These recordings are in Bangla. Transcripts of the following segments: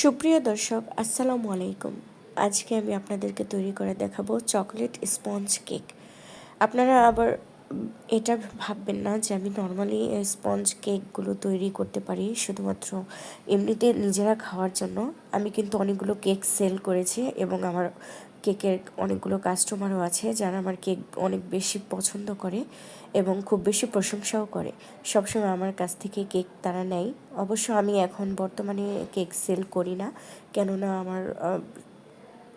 সুপ্রিয় দর্শক, আসসালামু আলাইকুম। আজকে আমি আপনাদেরকে তৈরি করে দেখাবো চকলেট স্পঞ্জ কেক। আপনারা আবার এটা ভাববেন না যে আমি নর্মালি স্পঞ্জ কেকগুলো তৈরি করতে পারি শুধুমাত্র এমনিতে নিজেরা খাওয়ার জন্য। আমি কিন্তু অনেকগুলো কেক সেল করেছি এবং আমার কেকের অনেকগুলো কাস্টমারও আছে যারা আমার কেক অনেক বেশি পছন্দ করে এবং খুব বেশি প্রশংসাও করে। সবসময় আমার কাছ থেকে কেক তারা নেয়। অবশ্য আমি এখন বর্তমানে কেক সেল করি না, কেননা আমার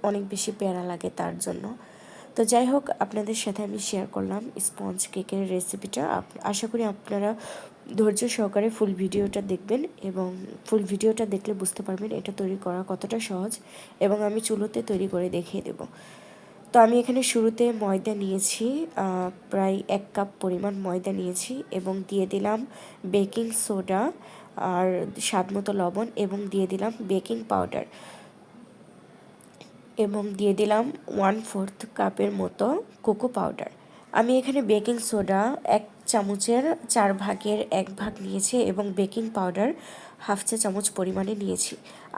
অনেক বেশি প্যারা লাগে তার জন্য। তো যাই হোক, আপনাদের সাথে আমি শেয়ার করলাম স্পঞ্জ কেকের রেসিপিটা আশা করি আপনারা ধৈর্য সহকারে ফুল ভিডিওটা দেখবেন এবং ফুল ভিডিওটা দেখলে বুঝতে পারবেন এটা তৈরি করা কতটা সহজ এবং আমি চুলোতে তৈরি করে দেখিয়ে দেব। তো আমি এখানে শুরুতে ময়দা নিয়েছি প্রায় এক কাপ পরিমাণ ময়দা নিয়েছি এবং দিয়ে দিলাম বেকিং সোডা আর স্বাদ মতো লবণ এবং দিয়ে দিলাম বেকিং পাউডার এবং দিয়ে দিলাম ওয়ান ফোর্থ কাপের মতো কোকো পাউডার আমি এখানে বেকিং সোডা এক চামচের চার ভাগের এক ভাগ নিয়েছি এবং বেকিং পাউডার হাফ চা চামচ পরিমাণে নিয়েছি।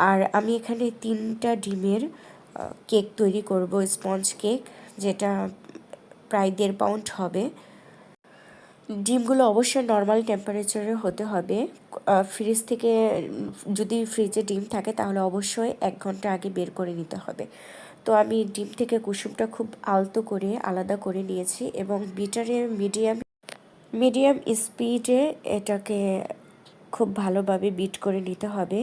আর আমি এখানে তিনটা ডিমের কেক তৈরি করব, স্পঞ্জ কেক, যেটা প্রায় দেড় পাউন্ড হবে। ডিমগুলো অবশ্যই নর্মাল টেম্পারেচারে হতে হবে। ফ্রিজ থেকে, যদি ফ্রিজে ডিম থাকে তাহলে অবশ্যই এক ঘণ্টা আগে বের করে নিতে হবে। তো আমি ডিম থেকে কুসুমটা খুব আলতো করে আলাদা করে নিয়েছি এবং বিটারে মিডিয়াম মিডিয়াম স্পিডে এটাকে খুব ভালোভাবে বিট করে নিতে হবে।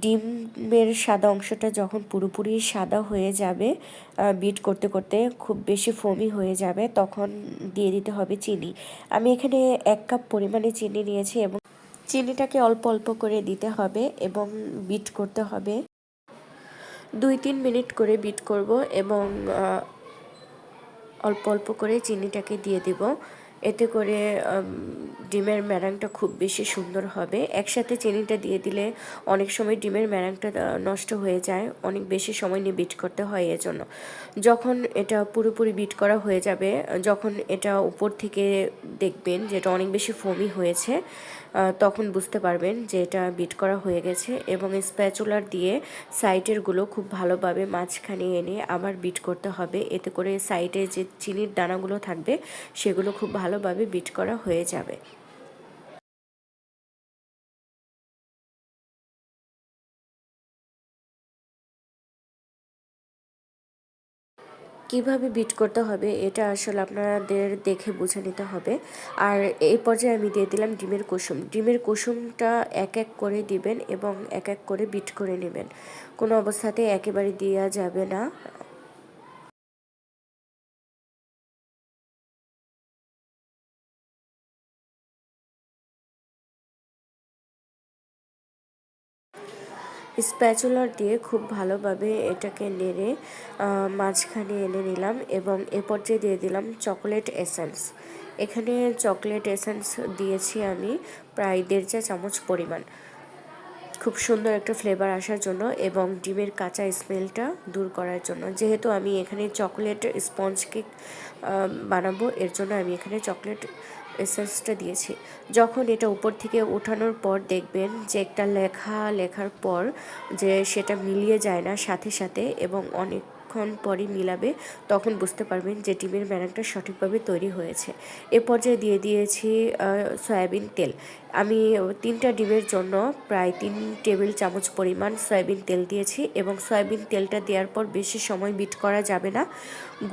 ডিমের সাদা অংশটা যখন পুরোপুরি সাদা হয়ে যাবে বিট করতে করতে খুব বেশি ফমি হয়ে যাবে, তখন দিয়ে দিতে হবে চিনি। আমি এখানে এক কাপ পরিমাণে চিনি নিয়েছি এবং চিনিটাকে অল্প অল্প করে দিতে হবে এবং বিট করতে হবে। দুই তিন মিনিট করে বিট করব এবং অল্প অল্প করে চিনিটাকে দিয়ে দেব। এতে করে ডিমের ম্যারাংটা খুব বেশি সুন্দর হবে। একসাথে চিনিটা দিয়ে দিলে অনেক সময় ডিমের ম্যারাংটা নষ্ট হয়ে যায়। অনেক বেশি সময় নিয়ে বিট করতে হয় এজন্য। যখন এটা পুরোপুরি বিট করা হয়ে যাবে, যখন এটা উপর থেকে দেখবেন যেটা অনেক বেশি ফমি হয়েছে তখন বুঝতে পারবেন যে এটা বিট করা হয়ে গেছে এবং স্প্যাচুলার দিয়ে সাইটেরগুলো খুব ভালোভাবে মাঝখানে এনে আবার বিট করতে হবে। এতে করে সাইটে যে চিনির দানাগুলো থাকবে, সেগুলো খুব ভালোভাবে বিট করা হয়ে যাবে। কীভাবে বিট করতে হবে, এটা আসলে আপনাদের দেখে বুঝে নিতে হবে। আর এই পর্যায়ে আমি দিয়ে দিলাম ডিমের কুসুম। ডিমের কুসুমটা এক এক করে দিবেন এবং এক এক করে বিট করে নেবেন। কোনো অবস্থাতে একেবারে দেওয়া যাবে না। স্প্যাচুলার দিয়ে খুব ভালোভাবে এটাকে নেড়ে মাঝখানে এনে নিলাম এবং এ পর্যায়ে দিয়ে দিলাম চকলেট এসেন্স। এখানে চকলেট এসেন্স দিয়েছি আমি প্রায় দেড় চা চামচ পরিমাণ। খুব সুন্দর একটা ফ্লেভার আসার জন্য এবং ডিমের কাঁচা স্মেলটা দূর করার জন্য। যেহেতু আমি এখানে চকলেট স্পঞ্জ কেক বানাবো, এর জন্য আমি এখানে চকলেট এসেন্সটা দিয়েছি। যখন এটা উপর থেকে ওঠানোর পর দেখবেন যে একটা লেখা, লেখার পর যে সেটা মিলিয়ে যায় না সাথে সাথে এবং অনেক কিছুক্ষণ পরই মিলাবে, তখন বুঝতে পারবেন যে ডিমের ম্যারাংটা সঠিকভাবে তৈরি হয়েছে। এ পর্যায়ে দিয়ে দিয়েছি সয়াবিন তেল। আমি তিনটা ডিমের জন্য প্রায় তিন টেবিল চামচ পরিমাণ সয়াবিন তেল দিয়েছি এবং সয়াবিন তেলটা দেওয়ার পর বেশি সময় বিট করা যাবে না।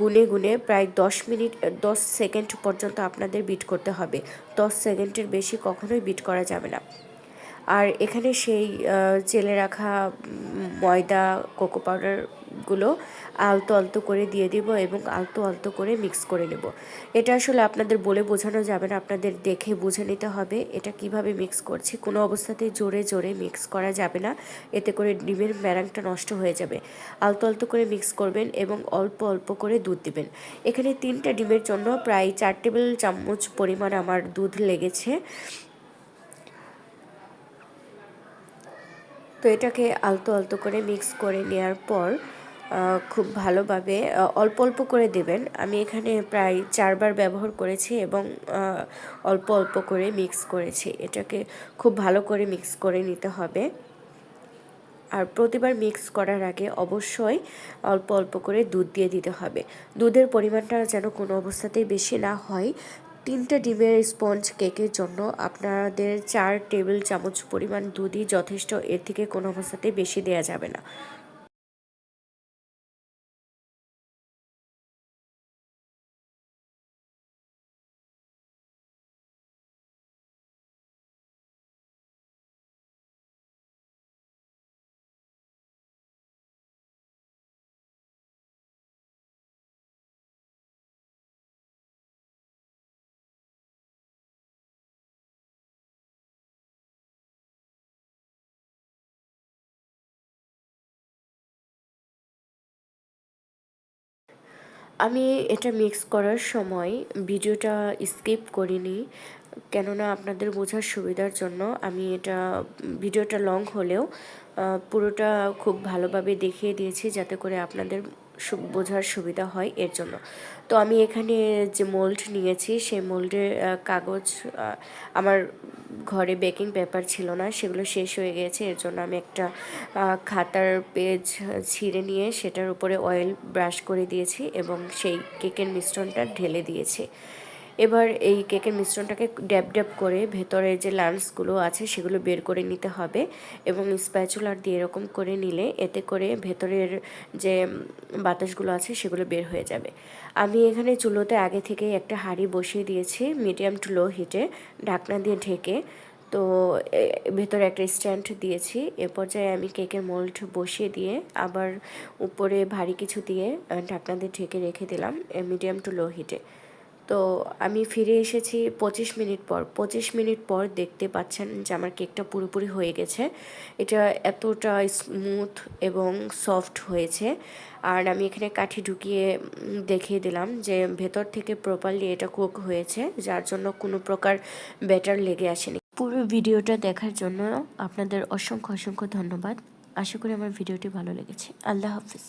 গুনে গুনে প্রায় দশ মিনিট, দশ সেকেন্ড পর্যন্ত আপনাদের বিট করতে হবে। দশ সেকেন্ডের বেশি কখনোই বিট করা যাবে না। আর এখানে সেই চেলে রাখা ময়দা, কোকো পাউডারগুলো আলতো আলতো করে দিয়ে দিব এবং আলতো আলতো করে মিক্স করে নেব। এটা আসলে আপনাদের বলে বোঝানো যাবে না, আপনাদের দেখে বুঝে নিতে হবে এটা কীভাবে মিক্স করছি। কোনো অবস্থাতেই জোরে জোরে মিক্স করা যাবে না, এতে করে ডিমের ম্যারাংটা নষ্ট হয়ে যাবে। আলতো আলতো করে মিক্স করবেন এবং অল্প অল্প করে দুধ দিবেন। এখানে তিনটা ডিমের জন্য প্রায় চার টেবিল চামচ পরিমাণ আমার দুধ লেগেছে। তো এটাকে আলতো আলতো করে মিক্স করে নেওয়ার পর খুব ভালোভাবে অল্প অল্প করে দেবেন। আমি এখানে প্রায় চারবার ব্যবহার করেছি এবং অল্প অল্প করে মিক্স করেছি। এটাকে খুব ভালো করে মিক্স করে নিতে হবে। আর প্রতিবার মিক্স করার আগে অবশ্যই অল্প অল্প করে দুধ দিয়ে দিতে হবে। দুধের পরিমাণটা যেন কোনো অবস্থাতেই বেশি না হয় তিনটা ডিমের স্পঞ্জ কেকের জন্য আপনাদের চার টেবিল চামচ পরিমাণ দুধই যথেষ্ট। এর থেকে কোনো অবস্থাতেই বেশি দেওয়া যাবে না। আমি এটা মিক্স করার সময় ভিডিওটা স্কিপ করিনি, কেননা আপনাদের বোঝার সুবিধার জন্য আমি এটা, ভিডিওটা লং হলেও পুরোটা খুব ভালোভাবে দেখিয়ে দিয়েছি যাতে করে আপনাদের বোঝার সুবিধা হয় এর জন্য। তো আমি এখানে যে মোল্ড নিয়েছি, সেই মোল্ডের কাগজ আমার ঘরে বেকিং পেপার ছিল না, সেগুলো শেষ হয়ে গেছে। এর জন্য আমি একটা খাতার পেজ ছিঁড়ে নিয়ে সেটার উপরে অয়েল ব্রাশ করে দিয়েছি এবং সেই কেকের মিশ্রণটা ঢেলে দিয়েছি। এবার এই কেকের মিশ্রণটাকে ড্যাব ড্যাব করে ভেতরে যে লাঞ্চগুলো আছে সেগুলো বের করে নিতে হবে এবং স্প্যাচুলার দিয়ে এরকম করে নিলে এতে করে ভেতরের যে বাতাসগুলো আছে সেগুলো বের হয়ে যাবে। আমি এখানে চুলোতে আগে থেকেই একটা হাঁড়ি বসিয়ে দিয়েছি মিডিয়াম টু লো হিটে ঢাকনা দিয়ে ঢেকে। তো ভেতরে একটা স্ট্যান্ড দিয়েছি। এ পর্যায়ে আমি কেকের মোল্ড বসিয়ে দিয়ে আবার উপরে ভারী কিছু দিয়ে ঢাকনা দিয়ে ঢেকে রেখে দিলাম মিডিয়াম টু লো হিটে। তো আমি ফিরে এসেছি পঁচিশ মিনিট পর। পঁচিশ মিনিট পর দেখতে পাচ্ছেন যে আমার কেকটা পুরোপুরি হয়ে গেছে। এটা এতটা স্মুথ এবং সফট হয়েছে। আর আমি এখানে কাঠি ঢুকিয়ে দেখিয়ে দিলাম যে ভেতর থেকে প্রপারলি এটা কুক হয়েছে, যার জন্য কোনো প্রকার ব্যাটার লেগে আসেনি। পুরো ভিডিওটা দেখার জন্য আপনাদের অসংখ্য অসংখ্য ধন্যবাদ। আশা করি আমার ভিডিওটি ভালো লেগেছে। আল্লাহ হাফিজ।